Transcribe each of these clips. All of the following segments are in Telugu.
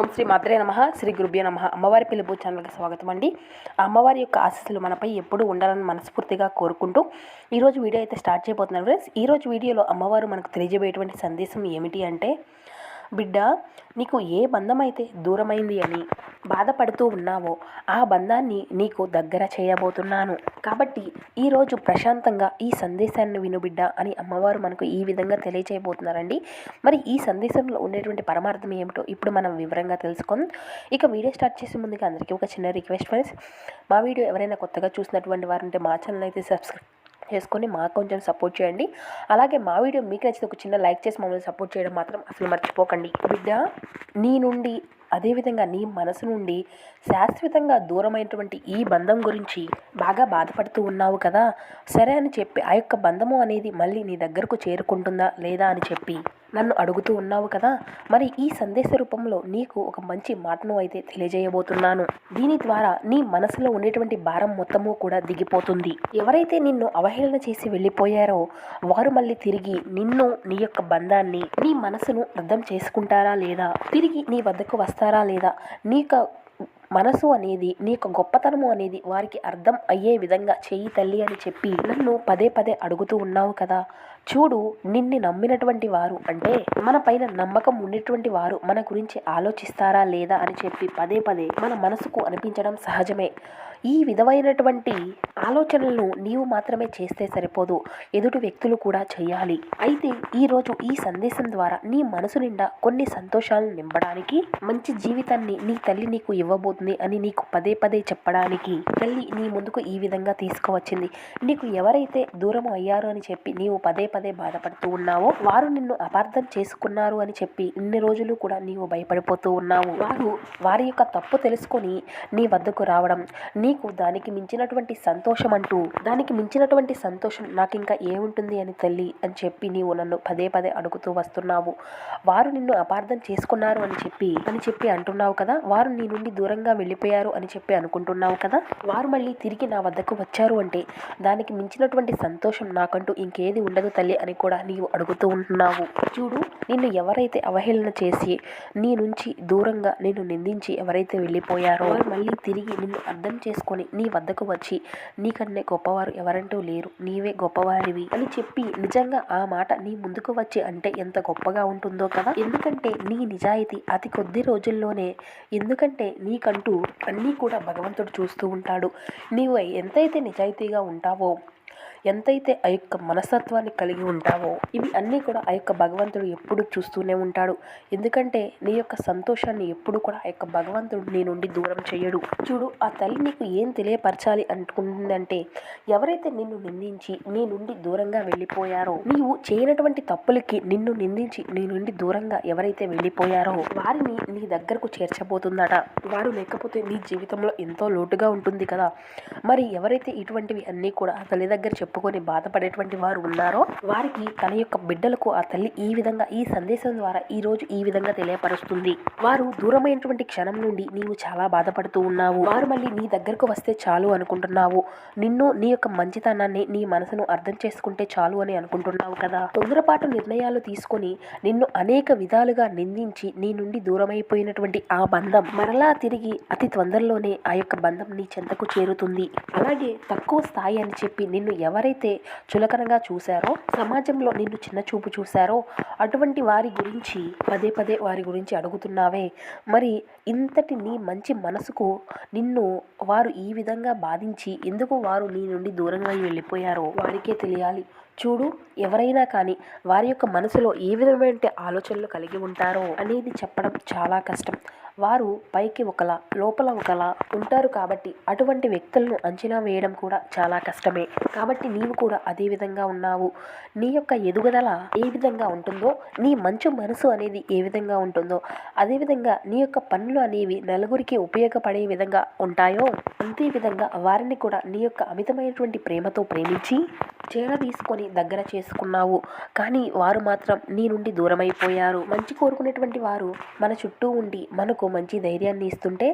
ఓం శ్రీ మాత్రే నమ. శ్రీ గురుభ్యో నమ. అమ్మవారి పిలుపు ఛానల్కి స్వాగతం అండి. ఆ అమ్మవారి యొక్క ఆశీస్సులు మనపై ఎప్పుడూ ఉండాలని మనస్ఫూర్తిగా కోరుకుంటూ ఈరోజు వీడియో అయితే స్టార్ట్ చేయబోతున్నాను ఫ్రెండ్స్. ఈరోజు వీడియోలో అమ్మవారు మనకు తెలియజేయటువంటి సందేశం ఏమిటి అంటే బిడ్డ నీకు ఏ బంధం అయితే దూరమైంది అని బాధపడుతూ ఉన్నావో ఆ బంధాన్ని నీకు దగ్గర చేయబోతున్నాను. కాబట్టి ఈరోజు ప్రశాంతంగా ఈ సందేశాన్ని విను బిడ్డ అని అమ్మవారు మనకు ఈ విధంగా తెలియచేయబోతున్నారండి. మరి ఈ సందేశంలో ఉండేటువంటి పరమార్థం ఏమిటో ఇప్పుడు మనం వివరంగా తెలుసుకుందాం. ఇక వీడియో స్టార్ట్ చేసే ముందుగా అందరికీ ఒక చిన్న రిక్వెస్ట్ ఫ్రెండ్స్. మా వీడియో ఎవరైనా కొత్తగా చూసినటువంటి వారు ఉంటే మా ఛానల్ అయితే సబ్స్క్రైబ్ చేసుకొని మాకు కొంచెం సపోర్ట్ చేయండి. అలాగే మా వీడియో మీకు నచ్చితే ఒక చిన్న లైక్ చేసి మమ్మల్ని సపోర్ట్ చేయడం మాత్రం అసలు మర్చిపోకండి. బిడ్డ నీ నుండి అదేవిధంగా నీ మనసు నుండి శాశ్వతంగా దూరమైనటువంటి ఈ బంధం గురించి బాగా బాధపడుతూ ఉన్నావు కదా? సరే అని చెప్పి ఆ యొక్క బంధము అనేది మళ్ళీ నీ దగ్గరకు చేరుకుంటుందా లేదా అని చెప్పి నన్ను అడుగుతూ ఉన్నావు కదా. మరి ఈ సందేశ రూపంలో నీకు ఒక మంచి మాటను అయితే తెలియజేయబోతున్నాను. దీని ద్వారా నీ మనసులో ఉండేటువంటి భారం మొత్తము కూడా దిగిపోతుంది. ఎవరైతే నిన్ను అవహేళన చేసి వెళ్ళిపోయారో వారు మళ్ళీ తిరిగి నిన్ను నీ యొక్క బంధాన్ని నీ మనసును అర్థం చేసుకుంటారా లేదా? తిరిగి నీ వద్దకు వస్తారా లేదా? నీకు మనసు అనేది నీ యొక్క గొప్పతనము అనేది వారికి అర్థం అయ్యే విధంగా చెయ్యి తల్లి అని చెప్పి నన్ను పదే పదే అడుగుతూ ఉన్నావు కదా. చూడు నిన్ను నమ్మినటువంటి వారు అంటే మన పైన నమ్మకం ఉండేటువంటి వారు మన గురించి ఆలోచిస్తారా లేదా అని చెప్పి పదే పదే మన మనసుకు అనిపించడం సహజమే. ఈ విధమైనటువంటి ఆలోచనలను నీవు మాత్రమే చేస్తే సరిపోదు. ఎదుటి వ్యక్తులు కూడా చేయాలి. అయితే ఈరోజు ఈ సందేశం ద్వారా నీ మనసు నిండా కొన్ని సంతోషాలను నింపడానికి మంచి జీవితాన్ని నీ తల్లి నీకు ఇవ్వబోతుంది అని నీకు పదే పదే చెప్పడానికి తల్లి నీ ముందుకు ఈ విధంగా తీసుకువచ్చింది. నీకు ఎవరైతే దూరం అయ్యారు అని చెప్పి నీవు పదే పదే బాధపడుతూ ఉన్నావో వారు నిన్ను అపార్థం చేసుకున్నారు అని చెప్పి ఇన్ని రోజులు కూడా నీవు భయపడిపోతూ ఉన్నావు. వారు వారి యొక్క తప్పు తెలుసుకొని నీ వద్దకు రావడం నీకు దానికి మించినటువంటి సంతోషం అంటూ దానికి మించినటువంటి సంతోషం నాకు ఇంకా ఏముంటుంది అని తల్లి అని చెప్పి నీవు నన్ను పదే పదే అడుగుతూ వస్తున్నావు. వారు నిన్ను అపార్థం చేసుకున్నారు అని చెప్పి అని చెప్పి అంటున్నావు కదా? వారు నీ నుండి దూరంగా వెళ్ళిపోయారు అని చెప్పి అనుకుంటున్నావు కదా? వారు మళ్ళీ తిరిగి నా వద్దకు వచ్చారు అంటే దానికి మించినటువంటి సంతోషం నాకంటూ ఇంకేది ఉండదు తల్లి అని కూడా నీవు అడుగుతూ ఉంటున్నావు. చూడు నిన్ను ఎవరైతే అవహేళన చేసి నీ నుంచి దూరంగా నిన్ను నిందించి ఎవరైతే వెళ్ళిపోయారో వారు మళ్ళీ తిరిగి నిన్ను అర్థం చేసుకొని నీ వద్దకు వచ్చి నీకన్నే గొప్పవారు ఎవరంటూ లేరు. నీవే గొప్పవారివి అని చెప్పి నిజంగా ఆ మాట నీ ముందుకు వచ్చి అంటే ఎంత గొప్పగా ఉంటుందో కదా? ఎందుకంటే నీ నిజాయితీ అతి కొద్ది రోజుల్లోనే ఎందుకంటే నీకంటూ అన్నీ కూడా భగవంతుడు చూస్తూ ఉంటాడు. నీవు ఎంతైతే నిజాయితీగా ఉంటావో ఎంతైతే ఆ యొక్క మనస్తత్వాన్ని కలిగి ఉంటావో ఇవి అన్నీ కూడా ఆ యొక్క భగవంతుడు ఎప్పుడు చూస్తూనే ఉంటాడు. ఎందుకంటే నీ యొక్క సంతోషాన్ని ఎప్పుడు కూడా ఆ యొక్క భగవంతుడు నీ నుండి దూరం చేయడు చూడు ఆ తల్లి నీకు ఏం తెలియపరచాలి అనుకుంటుందంటే ఎవరైతే నిన్ను నిందించి నీ నుండి దూరంగా వెళ్ళిపోయారో నీవు చేయనటువంటి తప్పులకి నిన్ను నిందించి నీ నుండి దూరంగా ఎవరైతే వెళ్ళిపోయారో వారిని నీ దగ్గరకు చేర్చబోతుందట. వారు లేకపోతే నీ జీవితంలో ఎంతో లోటుగా ఉంటుంది కదా. మరి ఎవరైతే ఇటువంటివి అన్నీ కూడా ఆ తల్లి దగ్గర చెప్పుకొని బాధపడేటువంటి వారు ఉన్నారో వారికి తన యొక్క బిడ్డలకు ఆ తల్లి ఈ విధంగా ఈ సందేశం ద్వారా ఈ రోజు ఈ విధంగా తెలియపరుస్తుంది. వారు దూరమైనటువంటి క్షణం నుండి నీవు చాలా బాధపడుతూ ఉన్నావు. వారు మళ్ళీ నీ దగ్గరకు వస్తే చాలు అనుకుంటున్నావు. నిన్ను నీ యొక్క మంచితనాన్ని నీ మనసును అర్థం చేసుకుంటే చాలు అని అనుకుంటున్నావు కదా. తొందరపాటు నిర్ణయాలు తీసుకొని నిన్ను అనేక విధాలుగా నిందించి నీ నుండి దూరమైపోయినటువంటి ఆ బంధం మరలా తిరిగి అతి తొందరలోనే ఆ యొక్క బంధం నీ చెంతకు చేరుతుంది. అలాగే తక్కువ స్థాయి అని చెప్పి నిన్ను ఎవరైతే చులకనగా చూశారో సమాజంలో నిన్ను చిన్న చూపు చూశారో అటువంటి వారి గురించి పదే పదే వారి గురించి అడుగుతున్నావే. మరి ఇంతటి నీ మంచి మనసుకు నిన్ను వారు ఈ విధంగా బాధించి ఎందుకు వారు నీ నుండి దూరంగా వెళ్ళిపోయారో వారికే తెలియాలి. చూడు ఎవరైనా కానీ వారి యొక్క మనసులో ఏ విధమైన ఆలోచనలు కలిగి ఉంటారో అనేది చెప్పడం చాలా కష్టం. వారు పైకి ఒకలా లోపల ఒకలా ఉంటారు కాబట్టి అటువంటి వ్యక్తులను అంచనా వేయడం కూడా చాలా కష్టమే. కాబట్టి నీవు కూడా అదే విధంగా ఉన్నావు. నీ యొక్క ఎదుగుదల ఏ విధంగా ఉంటుందో నీ మంచు మనసు అనేది ఏ విధంగా ఉంటుందో అదేవిధంగా నీ యొక్క పనులు అనేవి నలుగురికి ఉపయోగపడే విధంగా ఉంటాయో అంతే విధంగా వారిని కూడా నీ యొక్క అమితమైనటువంటి ప్రేమతో ప్రేమించి చేర తీసుకొని దగ్గర చేసుకున్నావు. కానీ వారు మాత్రం నీ నుండి దూరమైపోయారు. మంచి కోరుకునేటువంటి వారు మన చుట్టూ ఉండి మనకు మనకు మంచి ధైర్యాన్ని ఇస్తుంటే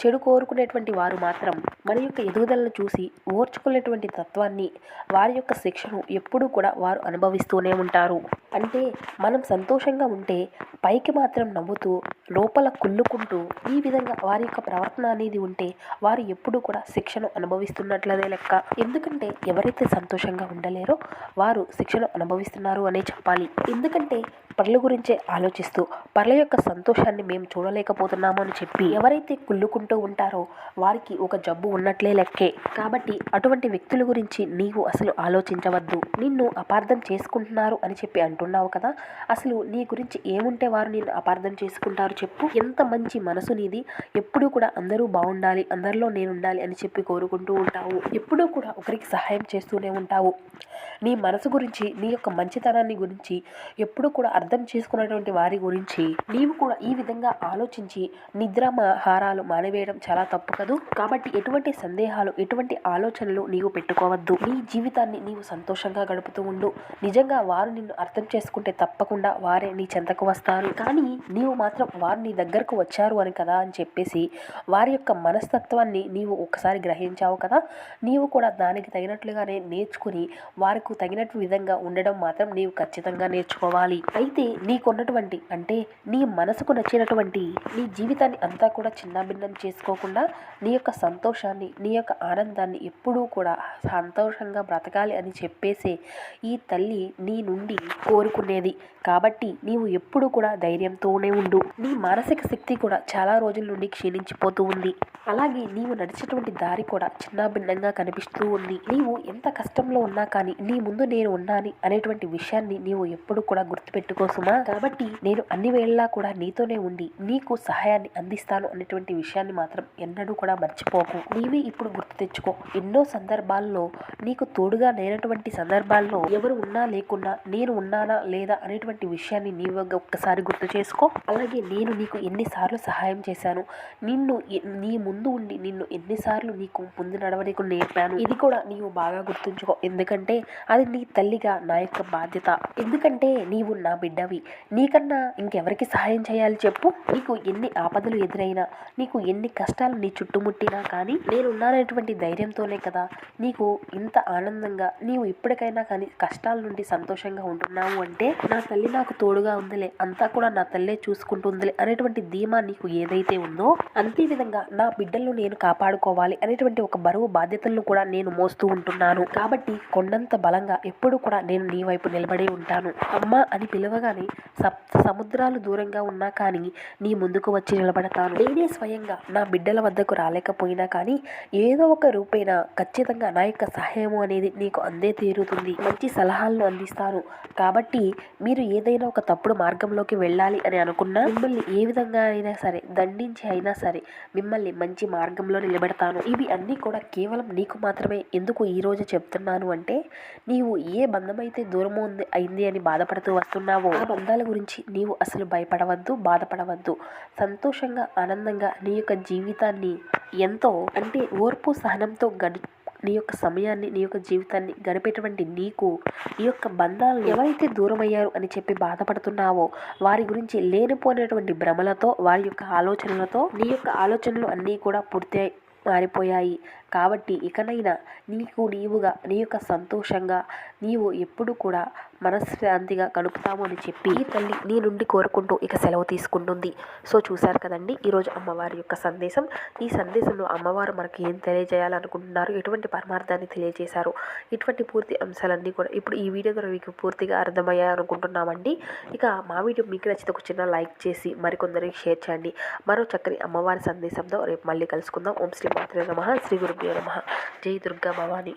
చెడు కోరుకునేటువంటి వారు మాత్రం మన యొక్క ఎదుగుదలను చూసి ఓర్చుకునేటువంటి తత్వాన్ని వారి యొక్క శిక్షను ఎప్పుడూ కూడా వారు అనుభవిస్తూనే ఉంటారు. అంటే మనం సంతోషంగా ఉంటే పైకి మాత్రం నవ్వుతూ లోపల కుళ్ళుకుంటూ ఈ విధంగా వారి యొక్క ప్రవర్తన అనేది ఉంటే వారు ఎప్పుడూ కూడా శిక్షను అనుభవిస్తున్నట్లదే లెక్క. ఎందుకంటే ఎవరైతే సంతోషంగా ఉండలేరో వారు శిక్షను అనుభవిస్తున్నారు అనే చెప్పాలి. ఎందుకంటే పనుల గురించే ఆలోచిస్తూ పనుల యొక్క సంతోషాన్ని మేము చూడలేకపోతున్నాము అని చెప్పి ఎవరైతే కుళ్ళుకుంటూ ఉంటారో వారికి ఒక జబ్బు ఉన్నట్లే లెక్కే. కాబట్టి అటువంటి వ్యక్తుల గురించి నీవు అసలు ఆలోచించవద్దు. నిన్ను అపార్థం చేసుకుంటున్నారు అని చెప్పి అంటున్నావు కదా అసలు నీ గురించి ఏముంటే వారు నిన్ను అపార్థం చేసుకుంటారు చెప్పు. ఎంత మంచి మనసు నీది ఎప్పుడూ కూడా అందరూ బాగుండాలి అందరిలో నేను ఉండాలి అని చెప్పి కోరుకుంటూ ఉంటావు. ఎప్పుడూ కూడా ఒకరికి సహాయం చేస్తూనే ఉంటావు. నీ మనసు గురించి నీ యొక్క మంచితనాన్ని గురించి ఎప్పుడూ కూడా అర్థం అర్థం చేసుకున్నటువంటి వారి గురించి నీవు కూడా ఈ విధంగా ఆలోచించి నిద్ర హారాలు మానేవేయడం చాలా తప్పు కదూ? కాబట్టి ఎటువంటి సందేహాలు ఎటువంటి ఆలోచనలు నీవు పెట్టుకోవద్దు. నీ జీవితాన్ని నీవు సంతోషంగా గడుపుతూ ఉండు. నిజంగా వారు నిన్ను అర్థం చేసుకుంటే తప్పకుండా వారే నీ చెంతకు వస్తారు. కానీ నీవు మాత్రం వారు నీ దగ్గరకు వచ్చారు అని కదా అని చెప్పేసి వారి యొక్క మనస్తత్వాన్ని నీవు ఒకసారి గ్రహించావు కదా? నీవు కూడా దానికి తగినట్లుగానే నేర్చుకుని వారికి తగినట్టు విధంగా ఉండడం మాత్రం నీవు ఖచ్చితంగా నేర్చుకోవాలి. అయితే నీకున్నటువంటి అంటే నీ మనసుకు నచ్చినటువంటి నీ జీవితాన్ని అంతా కూడా చిన్నాభిన్నం చేసుకోకుండా నీ యొక్క సంతోషాన్ని నీ యొక్క ఆనందాన్ని ఎప్పుడూ కూడా సంతోషంగా బ్రతకాలి అని చెప్పేసే ఈ తల్లి నీ నుండి కోరుకునేది. కాబట్టి నీవు ఎప్పుడు కూడా ధైర్యంతోనే ఉండు. నీ మానసిక శక్తి కూడా చాలా రోజుల నుండి క్షీణించిపోతూ ఉంది. అలాగే నీవు నడిచేటువంటి దారి కూడా చిన్నాభిన్నంగా కనిపిస్తూ ఉంది. నీవు ఎంత కష్టంలో ఉన్నా కానీ నీ ముందు నేను ఉన్నాని అనేటువంటి విషయాన్ని నీవు ఎప్పుడు కూడా గుర్తుపెట్టుకో సుమా కాబట్టి నేను అన్ని వేళలా కూడా నీతోనే ఉండి నీకు సహాయాన్ని అందిస్తాను అనేటువంటి విషయాన్ని మాత్రం ఎన్నడూ కూడా మర్చిపోకు. నీవే ఇప్పుడు గుర్తు తెచ్చుకో. ఎన్నో సందర్భాల్లో నీకు తోడుగా లేనటువంటి సందర్భాల్లో ఎవరు ఉన్నా లేకున్నా నేను ఉన్నానా లేదా అనేటువంటి విషయాన్ని నీవు ఒక్కసారి గుర్తు చేసుకో. అలాగే నేను నీకు ఎన్నిసార్లు సహాయం చేశాను. నిన్ను నీ ముందు ఉండి నిన్ను ఎన్నిసార్లు నీకు ముందు నడవనీకు నేర్పాను. ఇది కూడా నీవు బాగా గుర్తుంచుకో. ఎందుకంటే అది నీ తల్లిగా నా యొక్క బాధ్యత. ఎందుకంటే నీవు నా బిడ్డవి. నీకన్నా ఇంకెవరికి సహాయం చేయాలి చెప్పు? నీకు ఎన్ని ఆపదలు ఎదురైనా నీకు ఎన్ని కష్టాలు నీ చుట్టుముట్టినా కానీ నేనున్నానటువంటి ధైర్యంతోనే కదా. నీకు ఇంత ఆనందంగా నీవు ఇప్పటికైనా కానీ కష్టాల నుండి సంతోషంగా ఉంటున్నావు అంటే నా తల్లి నాకు తోడుగా ఉందిలే అంతా కూడా నా తల్లే చూసుకుంటుందిలే అనేటువంటి ధీమా నీకు ఏదైతే ఉందో అంతే విధంగా నా బిడ్డలను నేను కాపాడుకోవాలి అనేటువంటి ఒక బరువు బాధ్యతలను కూడా నేను మోస్తూ ఉంటున్నాను. కాబట్టి కొండంత బలంగా ఎప్పుడు కూడా నేను నీ వైపు నిలబడి ఉంటాను. అమ్మ అని పిలవగానే సముద్రాలు దూరంగా ఉన్నా కానీ నీ ముందుకు వచ్చి నిలబడతాను. నేనే స్వయంగా నా బిడ్డల వద్దకు రాలేకపోయినా కానీ ఏదో ఒక రూపేణ ఖచ్చితంగా నా యొక్క సహాయము అనేది నీకు అందే తీరుతుంది. మంచి సలహాలను అందిస్తాను. కాబట్టి మీరు ఏదైనా ఒక తప్పుడు మార్గంలోకి వెళ్ళాలి అని అనుకున్నా మిమ్మల్ని ఏ విధంగా అయినా సరే దండించి అయినా సరే మిమ్మల్ని మంచి మార్గంలో నిలబెడతాను. ఇవి అన్నీ కూడా కేవలం నీకు మాత్రమే ఎందుకు ఈరోజు చెప్తున్నాను అంటే నీవు ఏ బంధమైతే దూరము ఉంది అయింది అని బాధపడుతూ వస్తున్నావో ఆ బంధాల గురించి నీవు అసలు భయపడవద్దు బాధపడవద్దు. సంతోషంగా ఆనందంగా నీ యొక్క జీవితాన్ని ఎంతో అంటే ఓర్పు సహనంతో గడి నీ యొక్క సమయాన్ని నీ యొక్క జీవితాన్ని గడిపేటువంటి నీకు ఈ యొక్క బంధాలను ఎవరైతే దూరం అయ్యారు అని చెప్పి బాధపడుతున్నావో వారి గురించి లేనిపోయినటువంటి భ్రమలతో వారి యొక్క ఆలోచనలతో నీ యొక్క ఆలోచనలు అన్నీ కూడా పూర్తి మారిపోయాయి కాబట్టి ఇకనైనా నీకు నీవుగా నీ యొక్క సంతోషంగా నీవు ఎప్పుడు కూడా మనశ్శాంతిగా గడుపుతాము అని చెప్పి ఈ తల్లి నీ నుండి కోరుకుంటూ ఇక సెలవు తీసుకుంటుంది. సో చూశారు కదండి? ఈరోజు అమ్మవారి యొక్క సందేశం. ఈ సందేశంలో అమ్మవారు మనకి ఏం తెలియజేయాలనుకుంటున్నారు ఎటువంటి పరమార్థాన్ని తెలియజేశారు ఇటువంటి పూర్తి అంశాలన్నీ కూడా ఇప్పుడు ఈ వీడియో ద్వారా మీకు పూర్తిగా అర్థమయ్యాయి అనుకుంటున్నామండి. ఇక మా వీడియో మీకు నచ్చితే ఒక చిన్న లైక్ చేసి మరికొందరికి షేర్ చేయండి. మరో చక్కని అమ్మవారి సందేశంతో రేపు మళ్ళీ కలుసుకుందాం. ఓం శ్రీ మాత్రే నమ శ్రీ గురుభ్యో నమ. జై దుర్గా భవాని.